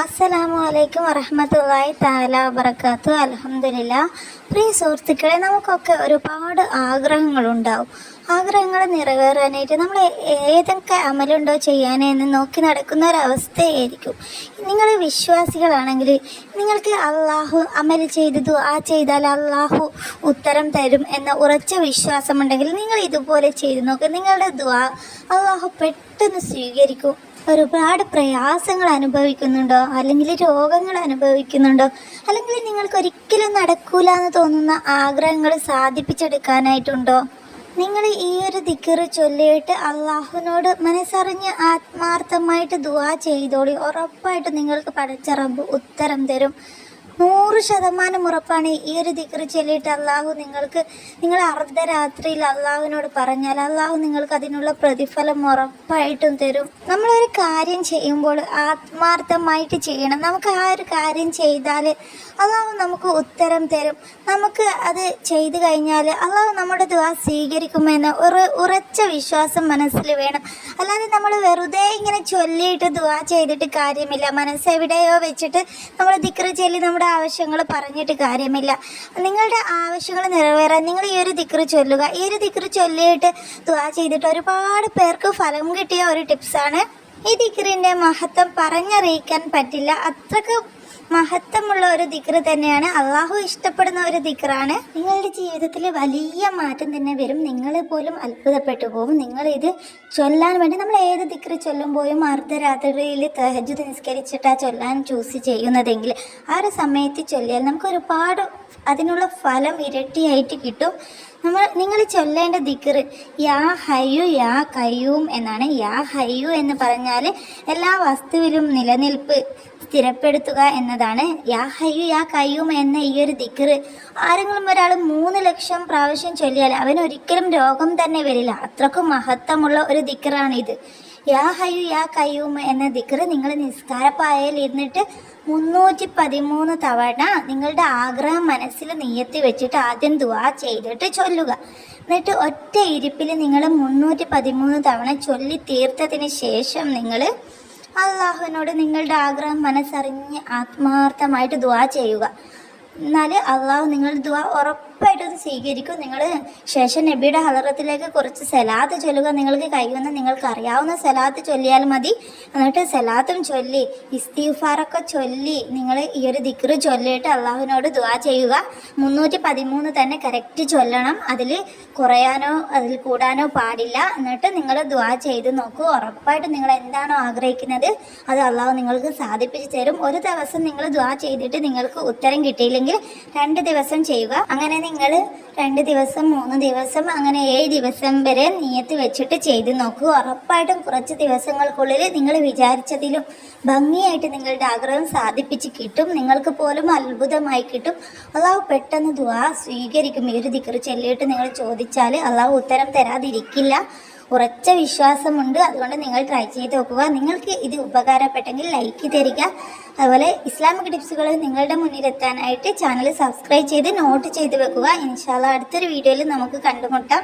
അസ്സലാമു അലൈക്കും വറഹമത്തല്ലാഹി താല വബർക്കാത്തു അലഹമില്ല പ്രിയ സുഹൃത്തുക്കളെ നമുക്കൊക്കെ ഒരുപാട് ആഗ്രഹങ്ങളുണ്ടാവും. ആഗ്രഹങ്ങൾ നിറവേറാനായിട്ട് നമ്മൾ ഏതൊക്കെ അമലുണ്ടോ ചെയ്യാനെന്ന് നോക്കി നടക്കുന്ന ഒരവസ്ഥയായിരിക്കും. നിങ്ങൾ വിശ്വാസികളാണെങ്കിൽ നിങ്ങൾക്ക് അള്ളാഹു അമൽ ചെയ്തതു ആ ചെയ്താൽ അള്ളാഹു ഉത്തരം തരും എന്ന ഉറച്ച വിശ്വാസമുണ്ടെങ്കിൽ നിങ്ങൾ ഇതുപോലെ ചെയ്തു നോക്കുക നിങ്ങളുടെ ദ്വാ അള്ളാഹു പെട്ടെന്ന് സ്വീകരിക്കും. ഒരുപാട് പ്രയാസങ്ങൾ അനുഭവിക്കുന്നുണ്ടോ? അല്ലെങ്കിൽ രോഗങ്ങൾ അനുഭവിക്കുന്നുണ്ടോ? അല്ലെങ്കിൽ നിങ്ങൾക്ക് ഒരിക്കലും നടക്കൂല എന്ന് തോന്നുന്ന ആഗ്രഹങ്ങൾ സാധിപ്പിച്ചെടുക്കാനായിട്ടുണ്ടോ? നിങ്ങൾ ഈ ഒരു ദിക്കറ് ചൊല്ലിയിട്ട് അള്ളാഹുവിനോട് മനസ്സറിഞ്ഞ് ആത്മാർത്ഥമായിട്ട് ദുവാ ചെയ്തോളി. ഉറപ്പായിട്ട് നിങ്ങൾക്ക് പടച്ച റബ്ബ് ഉത്തരം തരും. നൂറ് ശതമാനം ഉറപ്പാണ് ഈ ഒരു ദിക്ർ ചൊല്ലിയിട്ട് അള്ളാഹു നിങ്ങൾക്ക് നിങ്ങൾ അർദ്ധരാത്രിയിൽ അള്ളാഹുവിനോട് പറഞ്ഞാൽ അള്ളാഹു നിങ്ങൾക്ക് അതിനുള്ള പ്രതിഫലം ഉറപ്പായിട്ടും തരും. നമ്മളൊരു കാര്യം ചെയ്യുമ്പോൾ ആത്മാർത്ഥമായിട്ട് ചെയ്യണം. നമുക്ക് ആ ഒരു കാര്യം ചെയ്താൽ അള്ളാഹു നമുക്ക് ഉത്തരം തരും. നമുക്ക് അത് ചെയ്തു കഴിഞ്ഞാൽ അള്ളാഹു നമ്മുടെ ദുവാ സ്വീകരിക്കുമെന്ന് ഒരു ഉറച്ച വിശ്വാസം മനസ്സിൽ വേണം. അല്ലാതെ നമ്മൾ വെറുതെ ഇങ്ങനെ ചൊല്ലിയിട്ട് ദുവാ ചെയ്തിട്ട് കാര്യമില്ല. മനസ്സെവിടെയോ വെച്ചിട്ട് നമ്മൾ ദിക്ർ ചൊല്ലി നമ്മുടെ ആവശ്യങ്ങൾ പറഞ്ഞിട്ട് കാര്യമില്ല. നിങ്ങളുടെ ആവശ്യങ്ങൾ നിറവേറാൻ നിങ്ങൾ ഈ ഒരു ദിക്റ് ചൊല്ലുക. ഈ ഒരു ദിക്റ് ചൊല്ലിയിട്ട് ദുവാ ചെയ്തിട്ട് ഒരുപാട് പേർക്ക് ഫലം കിട്ടിയ ഒരു ടിപ്സാണ്. ഈ ദിക്റിന്റെ മഹത്വം പറഞ്ഞറിയിക്കാൻ പറ്റില്ല. അത്രയ്ക്ക് മഹത്വമുള്ള ഒരു ദിക്ർ തന്നെയാണ്. അള്ളാഹു ഇഷ്ടപ്പെടുന്ന ഒരു ദിക്റാണ്. നിങ്ങളുടെ ജീവിതത്തിൽ വലിയ മാറ്റം തന്നെ വരും. നിങ്ങളെ പോലും അത്ഭുതപ്പെട്ടു പോകും. നിങ്ങൾ ഇത് ചൊല്ലാൻ വേണ്ടി നമ്മൾ ഏത് ദിക്റ് ചൊല്ലുമ്പോഴും അർദ്ധരാത്രിയിൽ തഹജു നിസ്കരിച്ചിട്ടാ ചൊല്ലാൻ ചൂസ് ചെയ്യുന്നതെങ്കിൽ ആ ഒരു സമയത്ത് ചൊല്ലിയാൽ നമുക്ക് ഒരുപാട് അതിനുള്ള ഫലം ഇരട്ടിയായിട്ട് കിട്ടും. നമ്മൾ നിങ്ങൾ ചൊല്ലേണ്ട ദിക്കർ യാ ഹയ്യു യാ കയ്യൂം എന്നാണ്. യാ ഹയ്യു എന്ന് പറഞ്ഞാൽ എല്ലാ വസ്തുവിലും നിലനിൽപ്പ് സ്ഥിരപ്പെടുത്തുക എന്നതാണ്. യാ ഹയ്യു യാ കയ്യൂം എന്ന ഈ ഒരു ദിക്കർ ആരെങ്കിലും ഒരാൾ മൂന്ന് ലക്ഷം പ്രാവശ്യം ചൊല്ലിയാൽ അവന് ഒരിക്കലും രോഗം തന്നെ വരില്ല. അത്രക്കും മഹത്വമുള്ള ഒരു ദിക്റാണിത്. യാ ഹയു യാ കയ്യൂമ എന്ന ദിക്കറ് നിങ്ങൾ നിസ്കാരപ്പായയിൽ ഇരുന്നിട്ട് മുന്നൂറ്റി പതിമൂന്ന് തവണ നിങ്ങളുടെ ആഗ്രഹം മനസ്സിൽ നീയത്തി വെച്ചിട്ട് ആദ്യം ദുവാ ചെയ്തിട്ട് ചൊല്ലുക. എന്നിട്ട് ഒറ്റ ഇരിപ്പിൽ നിങ്ങൾ മുന്നൂറ്റി പതിമൂന്ന് തവണ ചൊല്ലി തീർത്തതിന് ശേഷം നിങ്ങൾ അള്ളാഹുവിനോട് നിങ്ങളുടെ ആഗ്രഹം മനസ്സറിഞ്ഞ് ആത്മാർത്ഥമായിട്ട് ദുവാ ചെയ്യുക. എന്നാൽ അള്ളാഹു നിങ്ങളുടെ ദുവാ ഉറപ്പായിട്ടും അത് സ്വീകരിക്കും. നിങ്ങൾ ശേഷം നബിയുടെ ഹലറത്തിലേക്ക് കുറച്ച് സലാത്ത് ചൊല്ലുക നിങ്ങൾക്ക് കഴിയുന്ന നിങ്ങൾക്ക് അറിയാവുന്ന സലാത്ത് ചൊല്ലിയാൽ മതി. എന്നിട്ട് സലാത്തും ചൊല്ലി ഇസ്തീഫാറൊക്കെ ചൊല്ലി നിങ്ങൾ ഈ ഒരു ദിക്റ് ചൊല്ലിയിട്ട് അള്ളാഹുവിനോട് ദുവാ ചെയ്യുക. മുന്നൂറ്റി പതിമൂന്ന് തന്നെ കറക്റ്റ് ചൊല്ലണം. അതിൽ കുറയാനോ അതിൽ കൂടാനോ പാടില്ല. എന്നിട്ട് നിങ്ങൾ ദുവാ ചെയ്ത് നോക്കൂ. ഉറപ്പായിട്ടും നിങ്ങൾ എന്താണോ ആഗ്രഹിക്കുന്നത് അത് അള്ളാഹു നിങ്ങൾക്ക് സാധിപ്പിച്ച് തരും. ഒരു ദിവസം നിങ്ങൾ ദുവാ ചെയ്തിട്ട് നിങ്ങൾക്ക് ഉത്തരം കിട്ടിയില്ലെങ്കിൽ രണ്ട് ദിവസം ചെയ്യുക. അങ്ങനെ നിങ്ങൾ രണ്ട് ദിവസം മൂന്ന് ദിവസം അങ്ങനെ ഏഴ് ദിവസം വരെ നിയത്ത് വെച്ചിട്ട് ചെയ്ത് നോക്കൂ. ഉറപ്പായിട്ടും കുറച്ച് ദിവസങ്ങൾക്കുള്ളിൽ നിങ്ങൾ വിചാരിച്ചതിലും ഭംഗിയായിട്ട് നിങ്ങളുടെ ആഗ്രഹം സാധിപ്പിച്ച് കിട്ടും. നിങ്ങൾക്ക് പോലും അത്ഭുതമായി കിട്ടും. അള്ളാഹു പെട്ടെന്ന് ദുവാ സ്വീകരിക്കും. ഈ ഒരു ദിക്കറ് ചൊല്ലിയിട്ട് നിങ്ങൾ ചോദിച്ചാൽ അള്ളാഹു ഉത്തരം തരാതിരിക്കില്ല. ഉറച്ച വിശ്വാസമുണ്ട്. അതുകൊണ്ട് നിങ്ങൾ ട്രൈ ചെയ്ത് നോക്കുക. നിങ്ങൾക്ക് ഇത് ഉപകാരപ്പെട്ടെങ്കിൽ ലൈക്ക് തരിക. അതുപോലെ ഇസ്ലാമിക് ടിപ്സുകൾ നിങ്ങളുടെ മുന്നിലെത്താനായിട്ട് ചാനൽ സബ്സ്ക്രൈബ് ചെയ്ത് നോട്ട് ചെയ്ത് വെക്കുക. ഇൻഷാല്ല അടുത്തൊരു വീഡിയോയിൽ നമുക്ക് കണ്ടുമുട്ടാം.